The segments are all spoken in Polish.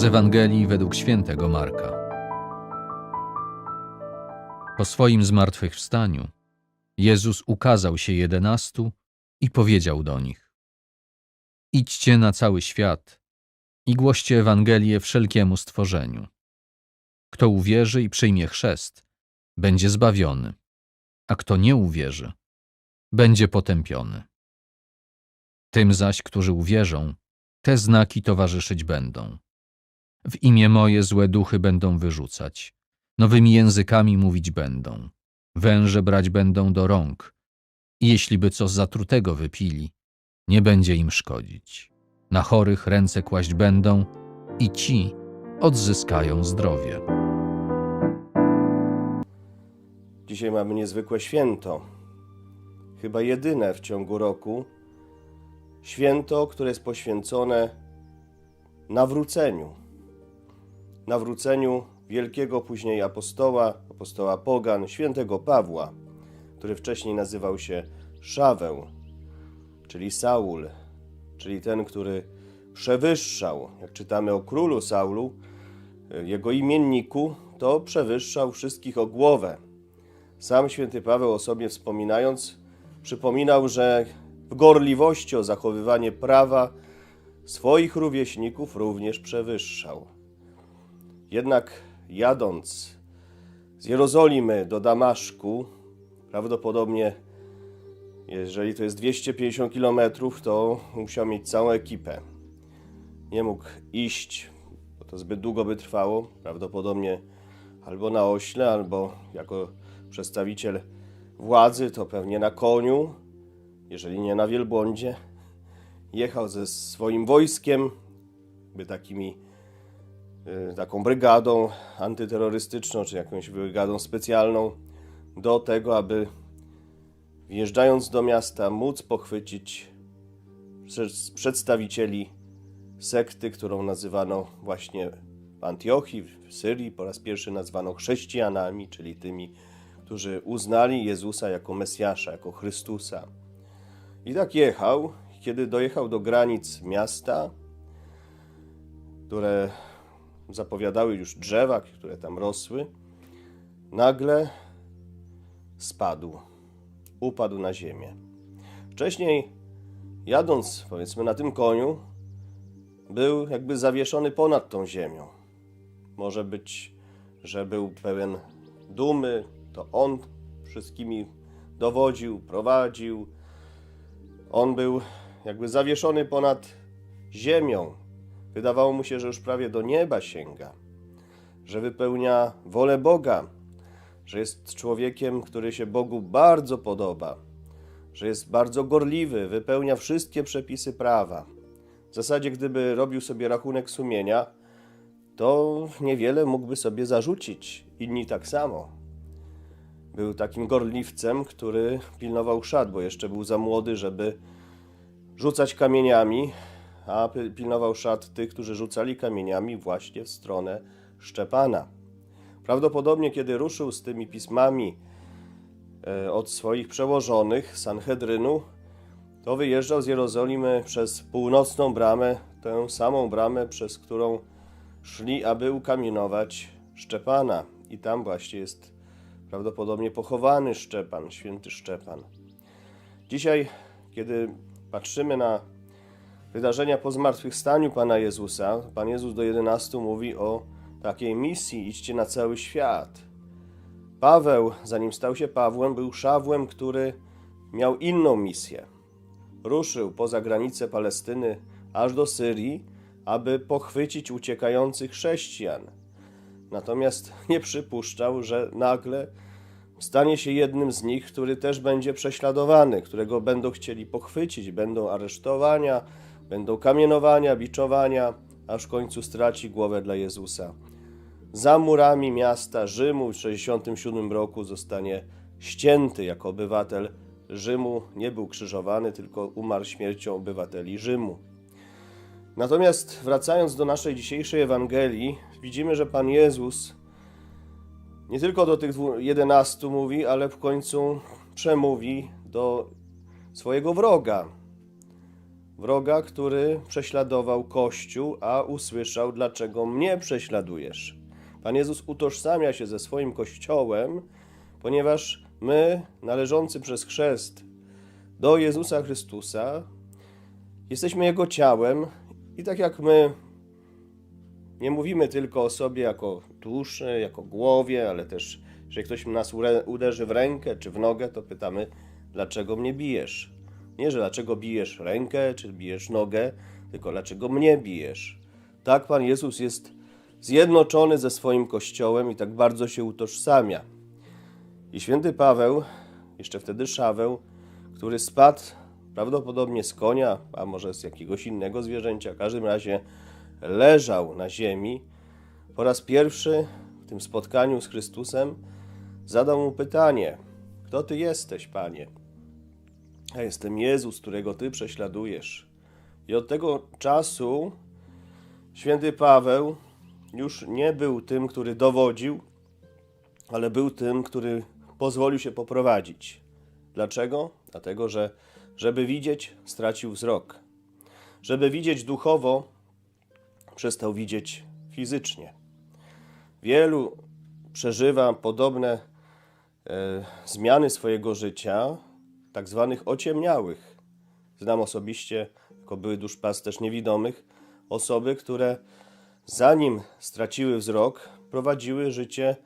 Z Ewangelii według świętego Marka. Po swoim zmartwychwstaniu Jezus ukazał się jedenastu i powiedział do nich: Idźcie na cały świat i głoście Ewangelię wszelkiemu stworzeniu. Kto uwierzy i przyjmie chrzest, będzie zbawiony, a kto nie uwierzy, będzie potępiony. Tym zaś, którzy uwierzą, te znaki towarzyszyć będą. W imię moje złe duchy będą wyrzucać, nowymi językami mówić będą, węże brać będą do rąk i jeśli by co zatrutego wypili, nie będzie im szkodzić. Na chorych ręce kłaść będą i ci odzyskają zdrowie. Dzisiaj mamy niezwykłe święto. Chyba jedyne w ciągu roku. Święto, które jest poświęcone nawróceniu. Nawróceniu wielkiego później apostoła, apostoła Pogan, świętego Pawła, który wcześniej nazywał się Szaweł, czyli Saul, czyli ten, który przewyższał, jak czytamy o królu Saulu, jego imienniku, to przewyższał wszystkich o głowę. Sam święty Paweł o sobie wspominając, przypominał, że w gorliwości o zachowywanie prawa swoich rówieśników również przewyższał. Jednak jadąc z Jerozolimy do Damaszku, prawdopodobnie, jeżeli to jest 250 km, to musiał mieć całą ekipę. Nie mógł iść, bo to zbyt długo by trwało, prawdopodobnie albo na ośle, albo jako przedstawiciel władzy, to pewnie na koniu, jeżeli nie na wielbłądzie. Jechał ze swoim wojskiem, by takimi, taką brygadą antyterrorystyczną, czy jakąś brygadą specjalną, do tego, aby wjeżdżając do miasta, móc pochwycić przed- przedstawicieli sekty, którą nazywano właśnie w Antiochii, w Syrii, po raz pierwszy nazwano chrześcijanami, czyli tymi, którzy uznali Jezusa jako Mesjasza, jako Chrystusa. I tak jechał. Kiedy dojechał do granic miasta, które zapowiadały już drzewa, które tam rosły, nagle spadł, upadł na ziemię. Wcześniej, jadąc powiedzmy na tym koniu, był jakby zawieszony ponad tą ziemią. Może być, że był pełen dumy, to on wszystkimi dowodził, prowadził. On był jakby zawieszony ponad ziemią. Wydawało mu się, że już prawie do nieba sięga, że wypełnia wolę Boga, że jest człowiekiem, który się Bogu bardzo podoba, że jest bardzo gorliwy, wypełnia wszystkie przepisy prawa. W zasadzie, gdyby robił sobie rachunek sumienia, to niewiele mógłby sobie zarzucić. Inni tak samo. Był takim gorliwcem, który pilnował szat, bo jeszcze był za młody, żeby rzucać kamieniami, a pi- pilnował szat tych, którzy rzucali kamieniami właśnie w stronę Szczepana. Prawdopodobnie, kiedy ruszył z tymi pismami e, od swoich przełożonych Sanhedrynu, to wyjeżdżał z Jerozolimy przez północną bramę, tę samą bramę, przez którą szli, aby ukamienować Szczepana. I tam właśnie jest prawdopodobnie pochowany Szczepan, święty Szczepan. Dzisiaj, kiedy patrzymy na wydarzenia po zmartwychwstaniu Pana Jezusa, Pan Jezus do 11 mówi o takiej misji: idźcie na cały świat. Paweł, zanim stał się Pawłem, był Szawłem, który miał inną misję. Ruszył poza granice Palestyny aż do Syrii, aby pochwycić uciekających chrześcijan. Natomiast nie przypuszczał, że nagle stanie się jednym z nich, który też będzie prześladowany, którego będą chcieli pochwycić, będą aresztowania, będą kamienowania, biczowania, aż w końcu straci głowę dla Jezusa. Za murami miasta Rzymu w 67 roku zostanie ścięty jako obywatel Rzymu. Nie był krzyżowany, tylko umarł śmiercią obywateli Rzymu. Natomiast wracając do naszej dzisiejszej Ewangelii, widzimy, że Pan Jezus nie tylko do tych dwu- 11 mówi, ale w końcu przemówi do swojego wroga, wroga, który prześladował Kościół, a usłyszał, dlaczego mnie prześladujesz. Pan Jezus utożsamia się ze swoim Kościołem, ponieważ my, należący przez chrzest do Jezusa Chrystusa, jesteśmy Jego ciałem i tak jak my nie mówimy tylko o sobie jako duszy, jako głowie, ale też, że ktoś nas uderzy w rękę czy w nogę, to pytamy, dlaczego mnie bijesz? Nie, że dlaczego bijesz rękę czy bijesz nogę, tylko dlaczego mnie bijesz? Tak Pan Jezus jest zjednoczony ze swoim Kościołem i tak bardzo się utożsamia. I święty Paweł, jeszcze wtedy Szaweł, który spadł prawdopodobnie z konia, a może z jakiegoś innego zwierzęcia, w każdym razie leżał na ziemi, po raz pierwszy w tym spotkaniu z Chrystusem zadał mu pytanie: Kto ty jesteś, panie? Ja jestem Jezus, którego ty prześladujesz. I od tego czasu święty Paweł już nie był tym, który dowodził, ale był tym, który pozwolił się poprowadzić. Dlaczego? Dlatego, że żeby widzieć, stracił wzrok. Żeby widzieć duchowo, przestał widzieć fizycznie. Wielu przeżywa podobne e, zmiany swojego życia, tak zwanych ociemniałych. Znam osobiście, jako były duszpasterz niewidomych, osoby, które zanim straciły wzrok, prowadziły życie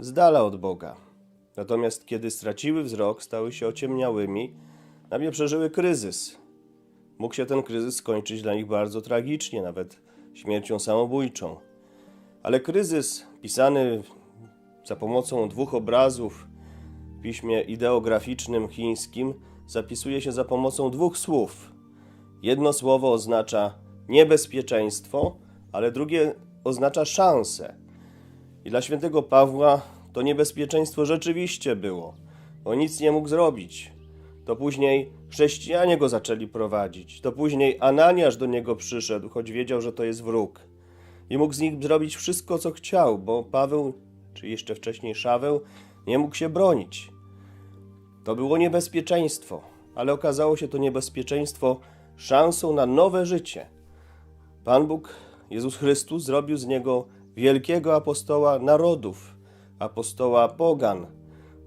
z dala od Boga. Natomiast kiedy straciły wzrok, stały się ociemniałymi, nagle przeżyły kryzys. Mógł się ten kryzys skończyć dla nich bardzo tragicznie, nawet śmiercią samobójczą. Ale kryzys pisany za pomocą dwóch obrazów piśmie ideograficznym chińskim zapisuje się za pomocą dwóch słów. Jedno słowo oznacza niebezpieczeństwo, ale drugie oznacza szansę. I dla świętego Pawła to niebezpieczeństwo rzeczywiście było. On nic nie mógł zrobić. To później chrześcijanie go zaczęli prowadzić. To później Ananiasz do niego przyszedł, choć wiedział, że to jest wróg. I mógł z nich zrobić wszystko, co chciał, bo Paweł, czy jeszcze wcześniej Szaweł, nie mógł się bronić. To było niebezpieczeństwo, ale okazało się to niebezpieczeństwo szansą na nowe życie. Pan Bóg, Jezus Chrystus, zrobił z niego wielkiego apostoła narodów, apostoła pogan,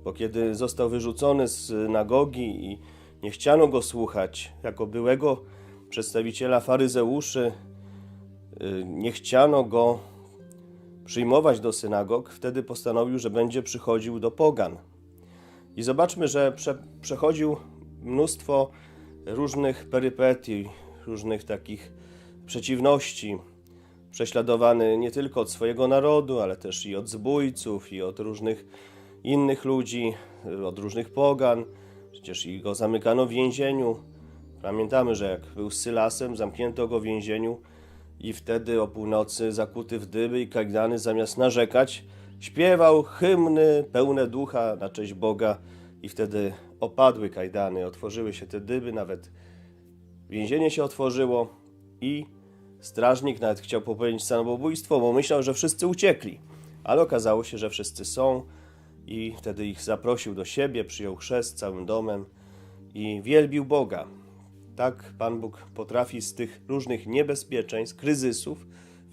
bo kiedy został wyrzucony z synagogi i nie chciano go słuchać, jako byłego przedstawiciela faryzeuszy, y, nie chciano go przyjmować do synagog, wtedy postanowił, że będzie przychodził do pogan. I zobaczmy, że prze, przechodził mnóstwo różnych perypetii, różnych takich przeciwności. Prześladowany nie tylko od swojego narodu, ale też i od zbójców, i od różnych innych ludzi, od różnych pogan. Przecież i go zamykano w więzieniu. Pamiętamy, że jak był z Sylasem, zamknięto go w więzieniu i wtedy o północy, zakuty w dyby i kajdany, zamiast narzekać, śpiewał hymny pełne ducha na cześć Boga i wtedy opadły kajdany, otworzyły się te dyby, nawet więzienie się otworzyło i strażnik nawet chciał popełnić samobójstwo, bo myślał, że wszyscy uciekli. Ale okazało się, że wszyscy są i wtedy ich zaprosił do siebie, przyjął chrzest całym domem i wielbił Boga. Tak Pan Bóg potrafi z tych różnych niebezpieczeństw, kryzysów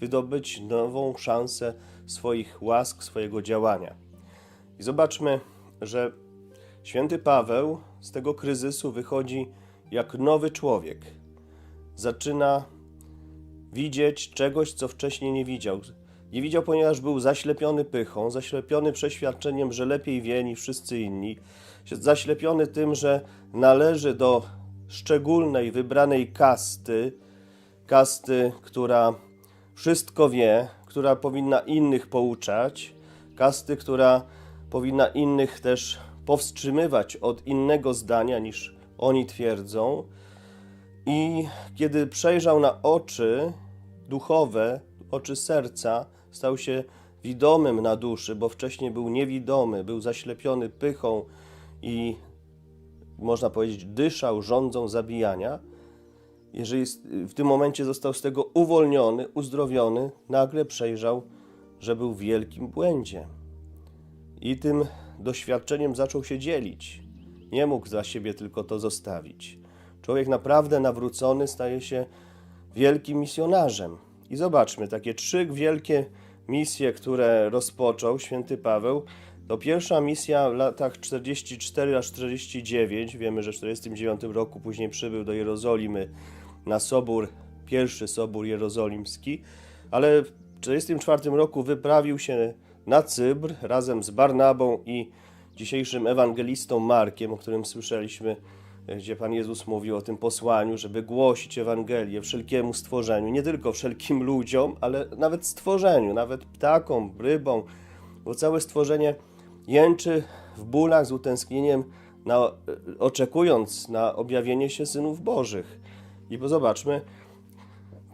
wydobyć nową szansę swoich łask, swojego działania. I zobaczmy, że święty Paweł z tego kryzysu wychodzi jak nowy człowiek. Zaczyna widzieć czegoś, co wcześniej nie widział. Nie widział, ponieważ był zaślepiony pychą, zaślepiony przeświadczeniem, że lepiej wie niż wszyscy inni, zaślepiony tym, że należy do szczególnej, wybranej kasty, kasty, która wszystko wie, która powinna innych pouczać, kasty, która powinna innych też powstrzymywać od innego zdania niż oni twierdzą. I kiedy przejrzał na oczy duchowe, oczy serca, stał się widomym na duszy, bo wcześniej był niewidomy, był zaślepiony pychą i można powiedzieć, dyszał rządzą zabijania. Jeżeli w tym momencie został z tego uwolniony, uzdrowiony, nagle przejrzał, że był w wielkim błędzie. I tym doświadczeniem zaczął się dzielić. Nie mógł za siebie tylko to zostawić. Człowiek naprawdę nawrócony staje się wielkim misjonarzem. I zobaczmy, takie trzy wielkie misje, które rozpoczął święty Paweł, to pierwsza misja w latach 44 aż 49. Wiemy, że w 49 roku później przybył do Jerozolimy na sobór, pierwszy sobór jerozolimski, ale w 44 roku wyprawił się na Cybr razem z Barnabą i dzisiejszym ewangelistą Markiem, o którym słyszeliśmy, gdzie Pan Jezus mówił o tym posłaniu, żeby głosić Ewangelię wszelkiemu stworzeniu, nie tylko wszelkim ludziom, ale nawet stworzeniu, nawet ptakom, rybom, bo całe stworzenie jęczy w bólach z utęsknieniem, na, oczekując na objawienie się synów Bożych. I bo zobaczmy,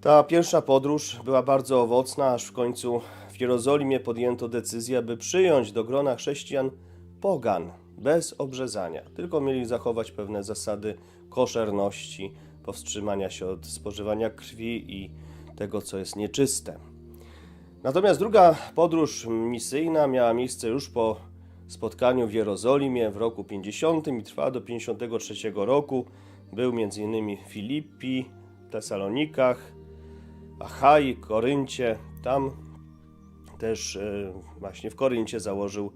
ta pierwsza podróż była bardzo owocna, aż w końcu w Jerozolimie podjęto decyzję, by przyjąć do grona chrześcijan pogan bez obrzezania. Tylko mieli zachować pewne zasady koszerności, powstrzymania się od spożywania krwi i tego, co jest nieczyste. Natomiast druga podróż misyjna miała miejsce już po spotkaniu w Jerozolimie w roku 50 i trwała do 53 roku. Był m.in. w Filipi, Tesalonikach, Achai, Koryncie. Tam też e, właśnie w Koryncie założył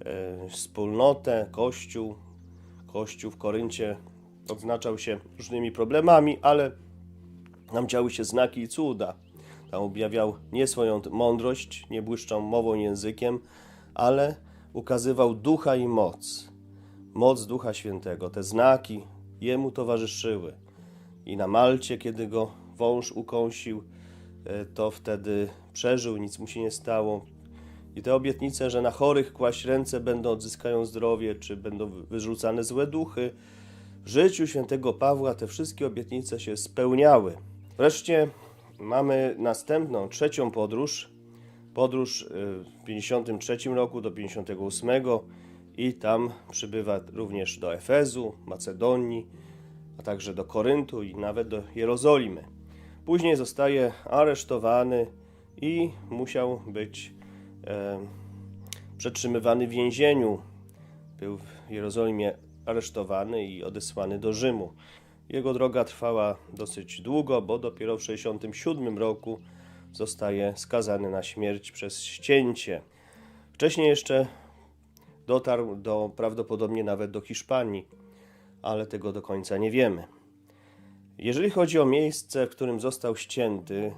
e, wspólnotę, kościół. Kościół w Koryncie odznaczał się różnymi problemami, ale tam działy się znaki i cuda. Tam objawiał nie swoją mądrość, nie błyszczał mową językiem, ale ukazywał ducha i moc. Moc Ducha Świętego. Te znaki jemu towarzyszyły. I na Malcie, kiedy go wąż ukąsił, e, to wtedy przeżył, nic mu się nie stało. I te obietnice, że na chorych kłaść ręce będą odzyskają zdrowie, czy będą wyrzucane złe duchy, w życiu świętego Pawła te wszystkie obietnice się spełniały. Wreszcie mamy następną, trzecią podróż. Podróż y, w 53 roku do 58 i tam przybywa również do Efezu, Macedonii, a także do Koryntu i nawet do Jerozolimy. Później zostaje aresztowany i musiał być e, przetrzymywany w więzieniu. Był w Jerozolimie aresztowany i odesłany do Rzymu. Jego droga trwała dosyć długo, bo dopiero w 67 roku zostaje skazany na śmierć przez ścięcie. Wcześniej jeszcze dotarł do prawdopodobnie nawet do Hiszpanii, ale tego do końca nie wiemy. Jeżeli chodzi o miejsce, w którym został ścięty,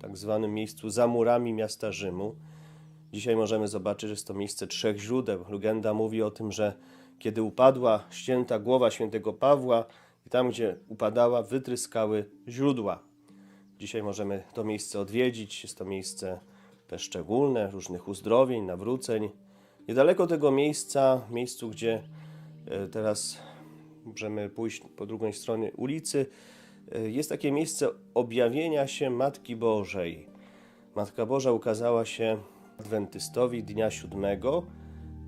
tak zwanym miejscu za murami miasta Rzymu, dzisiaj możemy zobaczyć, że jest to miejsce trzech źródeł. Legenda mówi o tym, że kiedy upadła ścięta głowa świętego Pawła, i tam, gdzie upadała, wytryskały źródła. Dzisiaj możemy to miejsce odwiedzić. Jest to miejsce też szczególne, różnych uzdrowień, nawróceń. Niedaleko tego miejsca, miejscu, gdzie e, teraz możemy pójść po drugiej stronie ulicy, e, jest takie miejsce objawienia się Matki Bożej. Matka Boża ukazała się adwentystowi dnia siódmego,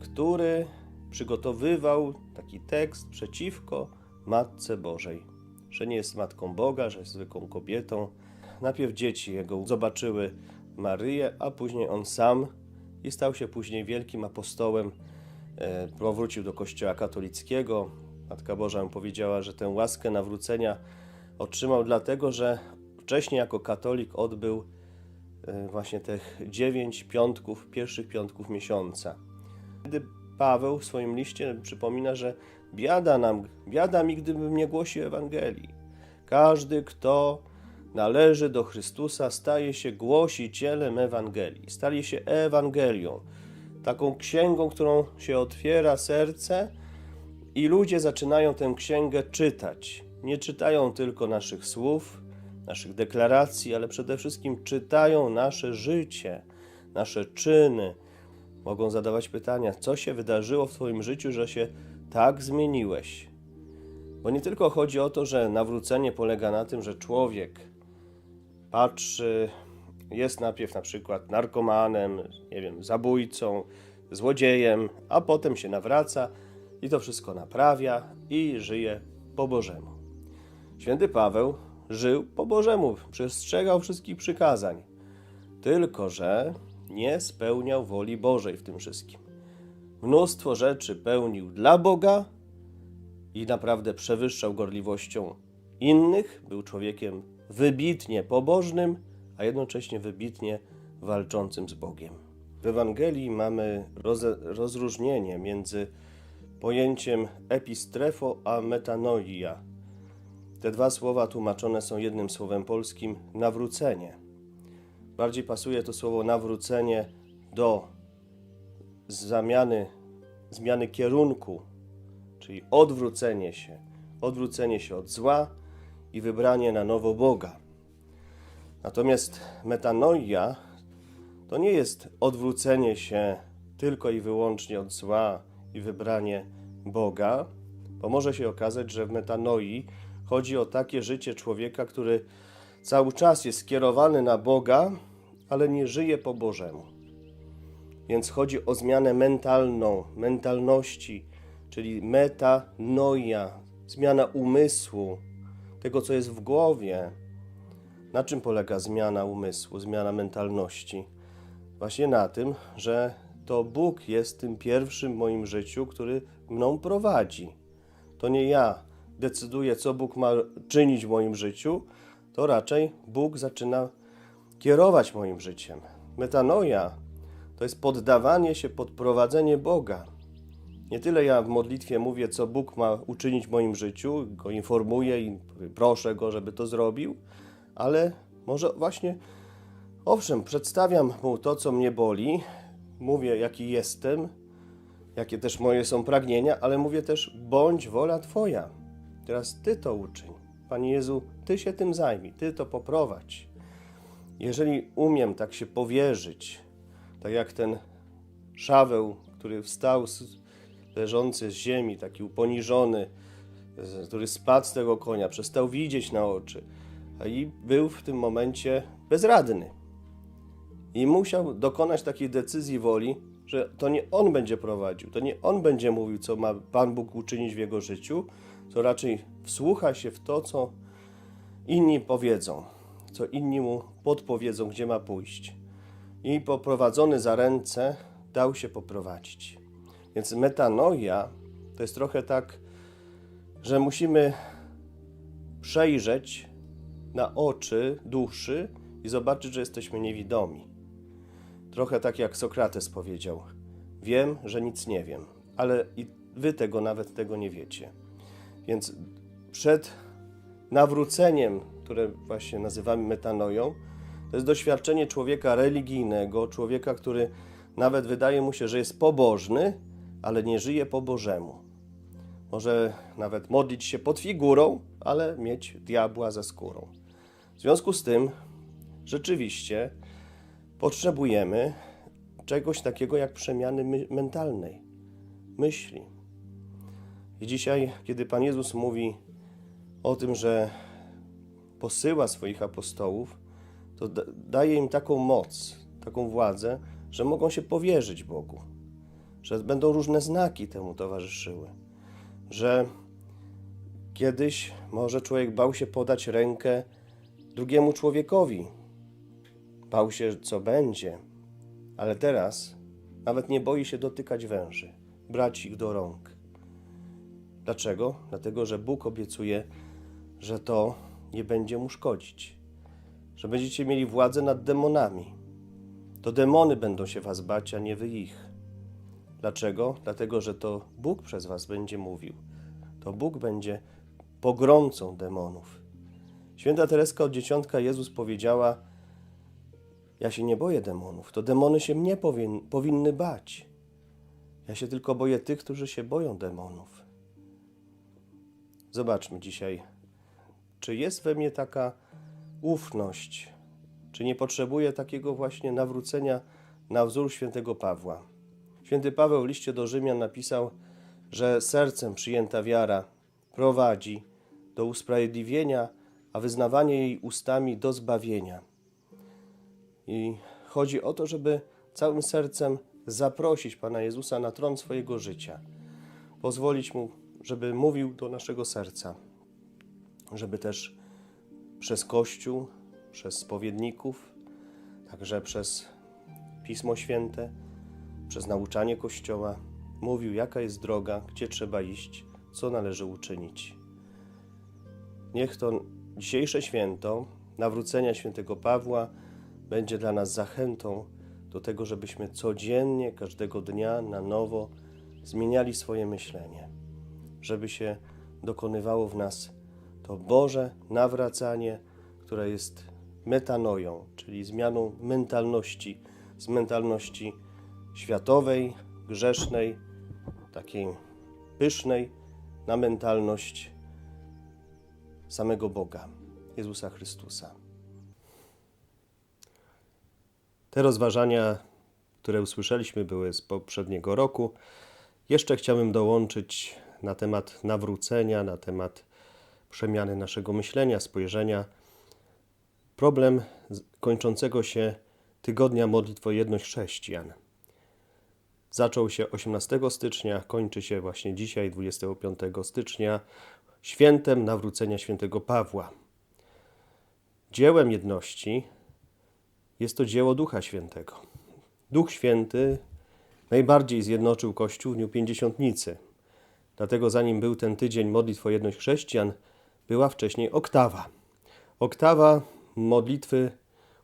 który przygotowywał taki tekst przeciwko Matce Bożej, że nie jest Matką Boga, że jest zwykłą kobietą. Najpierw dzieci jego zobaczyły Maryję, a później on sam i stał się później wielkim apostołem. E, powrócił do kościoła katolickiego. Matka Boża mu powiedziała, że tę łaskę nawrócenia otrzymał dlatego, że wcześniej jako katolik odbył e, właśnie tych dziewięć piątków, pierwszych piątków miesiąca. Kiedy Paweł w swoim liście przypomina, że biada nam, biada mi, gdybym nie głosił Ewangelii. Każdy, kto należy do Chrystusa, staje się głosicielem Ewangelii, staje się Ewangelią, taką księgą, którą się otwiera serce i ludzie zaczynają tę księgę czytać. Nie czytają tylko naszych słów, naszych deklaracji, ale przede wszystkim czytają nasze życie, nasze czyny. Mogą zadawać pytania, co się wydarzyło w Twoim życiu, że się tak zmieniłeś. Bo nie tylko chodzi o to, że nawrócenie polega na tym, że człowiek patrzy, jest najpierw na przykład narkomanem, nie wiem, zabójcą, złodziejem, a potem się nawraca i to wszystko naprawia i żyje po Bożemu. Święty Paweł żył po Bożemu, przestrzegał wszystkich przykazań, tylko że nie spełniał woli Bożej w tym wszystkim. Mnóstwo rzeczy pełnił dla Boga, i naprawdę przewyższał gorliwością innych, był człowiekiem wybitnie pobożnym, a jednocześnie wybitnie walczącym z Bogiem. W Ewangelii mamy roze, rozróżnienie między pojęciem epistrefo a metanoia. Te dwa słowa tłumaczone są jednym słowem polskim nawrócenie. Bardziej pasuje to słowo nawrócenie do zamiany, zmiany kierunku, czyli odwrócenie się, odwrócenie się od zła i wybranie na nowo Boga. Natomiast metanoia to nie jest odwrócenie się tylko i wyłącznie od zła i wybranie Boga, bo może się okazać, że w metanoi chodzi o takie życie człowieka, który cały czas jest skierowany na Boga, ale nie żyje po Bożemu. Więc chodzi o zmianę mentalną, mentalności, czyli metanoia, zmiana umysłu, tego co jest w głowie. Na czym polega zmiana umysłu, zmiana mentalności? Właśnie na tym, że to Bóg jest tym pierwszym w moim życiu, który mną prowadzi. To nie ja decyduję, co Bóg ma czynić w moim życiu, to raczej Bóg zaczyna kierować moim życiem. Metanoia to jest poddawanie się pod prowadzenie Boga. Nie tyle ja w modlitwie mówię, co Bóg ma uczynić w moim życiu, go informuję i proszę go, żeby to zrobił, ale może właśnie, owszem, przedstawiam mu to, co mnie boli, mówię, jaki jestem, jakie też moje są pragnienia, ale mówię też, bądź wola Twoja. Teraz Ty to uczyń. Panie Jezu, Ty się tym zajmij, Ty to poprowadź. Jeżeli umiem tak się powierzyć, tak jak ten Szaweł, który wstał z, leżący z ziemi, taki uponiżony, który spadł z tego konia, przestał widzieć na oczy i był w tym momencie bezradny. I musiał dokonać takiej decyzji woli, że to nie on będzie prowadził, to nie on będzie mówił, co ma Pan Bóg uczynić w jego życiu, to raczej wsłucha się w to, co inni powiedzą, co inni mu podpowiedzą, gdzie ma pójść. I poprowadzony za ręce dał się poprowadzić. Więc metanoia to jest trochę tak, że musimy przejrzeć na oczy duszy i zobaczyć, że jesteśmy niewidomi. Trochę tak jak Sokrates powiedział: Wiem, że nic nie wiem, ale i wy tego nawet tego nie wiecie. Więc przed nawróceniem, które właśnie nazywamy metanoją, to jest doświadczenie człowieka religijnego, człowieka, który nawet wydaje mu się, że jest pobożny, ale nie żyje po Bożemu. Może nawet modlić się pod figurą, ale mieć diabła za skórą. W związku z tym, rzeczywiście potrzebujemy czegoś takiego jak przemiany my- mentalnej, myśli. I dzisiaj, kiedy Pan Jezus mówi o tym, że posyła swoich apostołów, to da- daje im taką moc, taką władzę, że mogą się powierzyć Bogu, że będą różne znaki temu towarzyszyły, że kiedyś może człowiek bał się podać rękę drugiemu człowiekowi, bał się, co będzie, ale teraz nawet nie boi się dotykać węży, brać ich do rąk. Dlaczego? Dlatego, że Bóg obiecuje, że to nie będzie mu szkodzić, że będziecie mieli władzę nad demonami. To demony będą się was bać, a nie wy ich. Dlaczego? Dlatego, że to Bóg przez was będzie mówił. To Bóg będzie pogromcą demonów. Święta Tereska od Dzieciątka Jezus powiedziała: Ja się nie boję demonów, to demony się mnie powin, powinny bać. Ja się tylko boję tych, którzy się boją demonów. Zobaczmy dzisiaj, czy jest we mnie taka ufność, czy nie potrzebuję takiego właśnie nawrócenia na wzór świętego Pawła. Święty Paweł w liście do Rzymian napisał, że sercem przyjęta wiara prowadzi do usprawiedliwienia, a wyznawanie jej ustami do zbawienia. I chodzi o to, żeby całym sercem zaprosić Pana Jezusa na tron swojego życia, pozwolić Mu, żeby mówił do naszego serca, żeby też przez Kościół, przez spowiedników, także przez Pismo Święte, przez nauczanie Kościoła mówił, jaka jest droga, gdzie trzeba iść, co należy uczynić. Niech to dzisiejsze święto nawrócenia świętego Pawła będzie dla nas zachętą do tego, żebyśmy codziennie, każdego dnia na nowo zmieniali swoje myślenie, żeby się dokonywało w nas to Boże nawracanie, które jest metanoją, czyli zmianą mentalności z mentalności światowej, grzesznej, takiej pysznej, na mentalność samego Boga, Jezusa Chrystusa. Te rozważania, które usłyszeliśmy, były z poprzedniego roku. Jeszcze chciałbym dołączyć na temat nawrócenia, na temat przemiany naszego myślenia, spojrzenia. Problem kończącego się tygodnia modlitw o jedność chrześcijan. Zaczął się 18 stycznia, kończy się właśnie dzisiaj, 25 stycznia, świętem nawrócenia świętego Pawła. Dziełem jedności jest to dzieło Ducha Świętego. Duch Święty najbardziej zjednoczył Kościół w dniu Pięćdziesiątnicy. Dlatego zanim był ten tydzień modlitw o jedność chrześcijan, była wcześniej oktawa. Oktawa modlitwy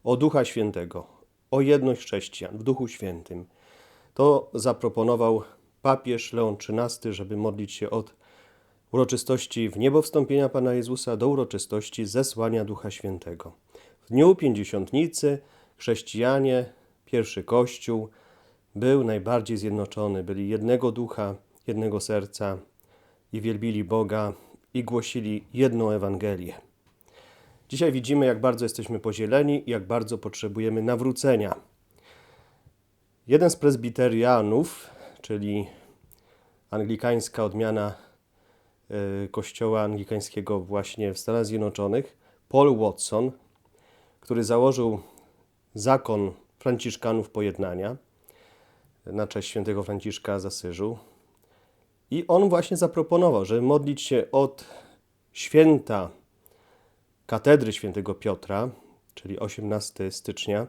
o Ducha Świętego, o jedność chrześcijan w Duchu Świętym. To zaproponował papież Leon XIII, żeby modlić się od uroczystości w niebo wstąpienia Pana Jezusa do uroczystości zesłania Ducha Świętego. W dniu Pięćdziesiątnicy chrześcijanie, pierwszy Kościół, był najbardziej zjednoczony, byli jednego ducha, jednego serca i wielbili Boga i głosili jedną Ewangelię. Dzisiaj widzimy, jak bardzo jesteśmy podzieleni i jak bardzo potrzebujemy nawrócenia. Jeden z prezbiterianów, czyli anglikańska odmiana y, kościoła anglikańskiego właśnie w Stanach Zjednoczonych, Paul Watson, który założył zakon Franciszkanów Pojednania na cześć świętego Franciszka z Asyżu. I on właśnie zaproponował, żeby modlić się od święta katedry świętego Piotra, czyli 18 stycznia.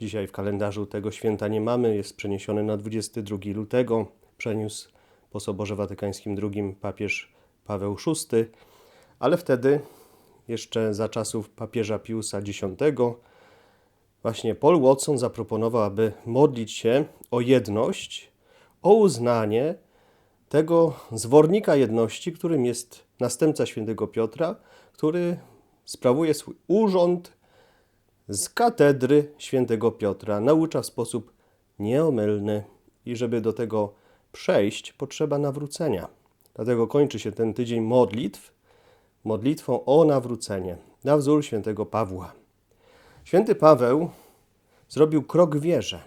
Dzisiaj w kalendarzu tego święta nie mamy, jest przeniesiony na 22 lutego. Przeniósł po Soborze Watykańskim II papież Paweł VI, ale wtedy, jeszcze za czasów papieża Piusa X, właśnie Paul Watson zaproponował, aby modlić się o jedność, o uznanie tego zwornika jedności, którym jest następca świętego Piotra, który sprawuje swój urząd z katedry świętego Piotra, naucza w sposób nieomylny i żeby do tego przejść, potrzeba nawrócenia. Dlatego kończy się ten tydzień modlitw, modlitwą o nawrócenie, na wzór świętego Pawła. Święty Paweł zrobił krok wierze,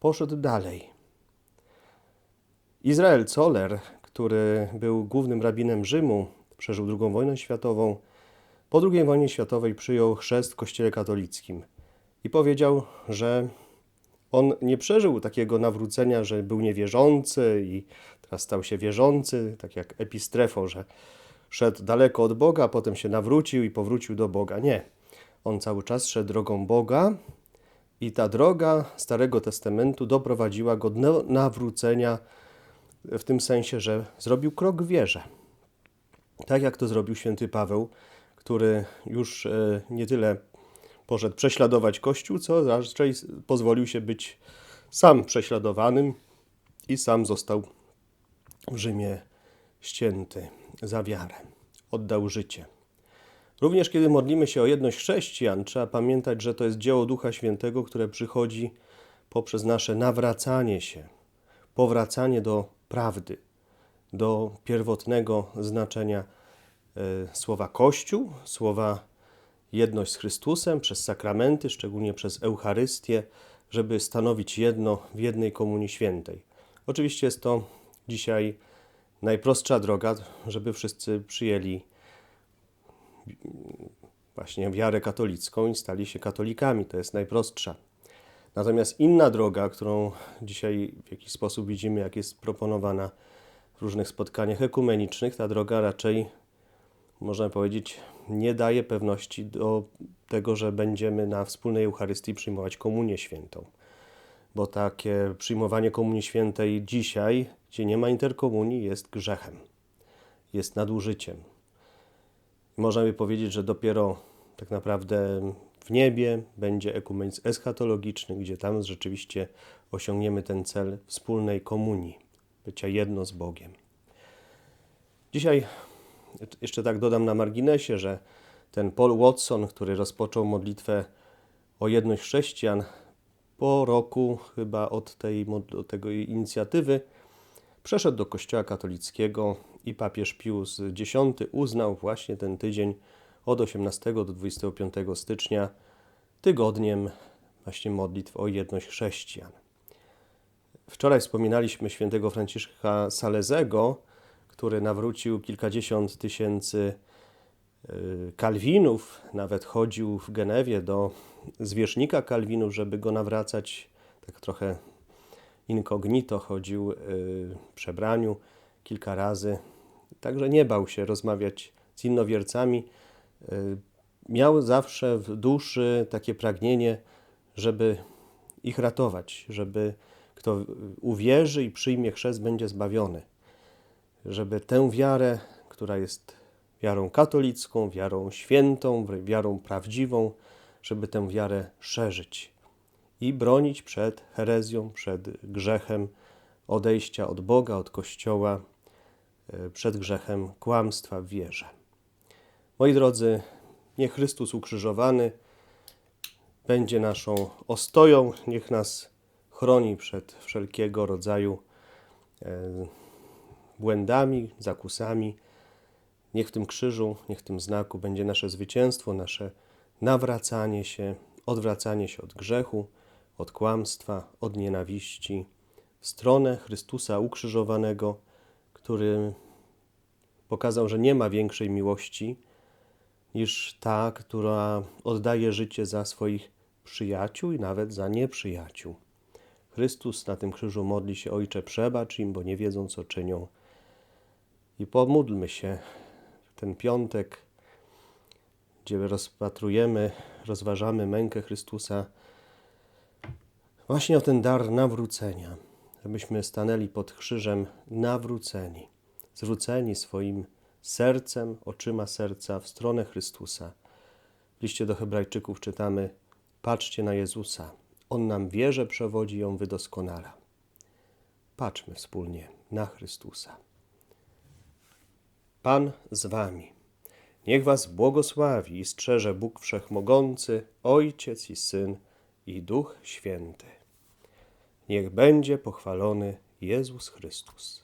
poszedł dalej. Izrael Zoller, który był głównym rabinem Rzymu, przeżył II wojnę światową, po II wojnie światowej przyjął chrzest w kościele katolickim i powiedział, że on nie przeżył takiego nawrócenia, że był niewierzący i teraz stał się wierzący, tak jak Epistrefo, że szedł daleko od Boga, potem się nawrócił i powrócił do Boga. Nie. On cały czas szedł drogą Boga i ta droga Starego Testamentu doprowadziła go do nawrócenia w tym sensie, że zrobił krok w wierze. Tak jak to zrobił święty Paweł, który już e, nie tyle poszedł prześladować Kościół, co raczej pozwolił się być sam prześladowanym i sam został w Rzymie ścięty za wiarę. Oddał życie. Również kiedy modlimy się o jedność chrześcijan, trzeba pamiętać, że to jest dzieło Ducha Świętego, które przychodzi poprzez nasze nawracanie się, powracanie do prawdy, do pierwotnego znaczenia słowa Kościół, słowa jedność z Chrystusem przez sakramenty, szczególnie przez Eucharystię, żeby stanowić jedno w jednej Komunii Świętej. Oczywiście jest to dzisiaj najprostsza droga, żeby wszyscy przyjęli właśnie wiarę katolicką i stali się katolikami. To jest najprostsza. Natomiast inna droga, którą dzisiaj w jakiś sposób widzimy, jak jest proponowana w różnych spotkaniach ekumenicznych, ta droga raczej, można powiedzieć, nie daje pewności do tego, że będziemy na wspólnej Eucharystii przyjmować Komunię Świętą. Bo takie przyjmowanie Komunii Świętej dzisiaj, gdzie nie ma interkomunii, jest grzechem. jest nadużyciem. Można by powiedzieć, że dopiero tak naprawdę w niebie będzie ekumenizm eschatologiczny, gdzie tam rzeczywiście osiągniemy ten cel wspólnej komunii, bycia jedno z Bogiem. Dzisiaj jeszcze tak dodam na marginesie, że ten Paul Watson, który rozpoczął modlitwę o jedność chrześcijan, po roku chyba od tej, od tego inicjatywy, przeszedł do Kościoła katolickiego i papież Pius X uznał właśnie ten tydzień od 18 do 25 stycznia tygodniem właśnie modlitw o jedność chrześcijan. Wczoraj wspominaliśmy świętego Franciszka Salezego, który nawrócił kilkadziesiąt tysięcy y, Kalwinów, nawet chodził w Genewie do zwierzchnika Kalwinów, żeby go nawracać, tak trochę incognito chodził y, w przebraniu kilka razy. Także nie bał się rozmawiać z innowiercami. Y, Miał zawsze w duszy takie pragnienie, żeby ich ratować, żeby kto uwierzy i przyjmie chrzest, będzie zbawiony. Żeby tę wiarę, która jest wiarą katolicką, wiarą świętą, wiarą prawdziwą, żeby tę wiarę szerzyć i bronić przed herezją, przed grzechem odejścia od Boga, od Kościoła, e, przed grzechem kłamstwa w wierze. Moi drodzy, niech Chrystus ukrzyżowany będzie naszą ostoją, niech nas chroni przed wszelkiego rodzaju e, błędami, zakusami. Niech w tym krzyżu, niech w tym znaku będzie nasze zwycięstwo, nasze nawracanie się, odwracanie się od grzechu, od kłamstwa, od nienawiści w stronę Chrystusa ukrzyżowanego, który pokazał, że nie ma większej miłości niż ta, która oddaje życie za swoich przyjaciół i nawet za nieprzyjaciół. Chrystus na tym krzyżu modli się, Ojcze, przebacz im, bo nie wiedzą, co czynią. I pomódlmy się ten piątek, gdzie rozpatrujemy, rozważamy mękę Chrystusa, właśnie o ten dar nawrócenia, żebyśmy stanęli pod krzyżem nawróceni, zwróceni swoim sercem, oczyma serca w stronę Chrystusa. W liście do Hebrajczyków czytamy: Patrzcie na Jezusa, On nam wierze przewodzi, ją wydoskonala. Patrzmy wspólnie na Chrystusa. Pan z wami. Niech was błogosławi i strzeże Bóg Wszechmogący, Ojciec i Syn i Duch Święty. Niech będzie pochwalony Jezus Chrystus.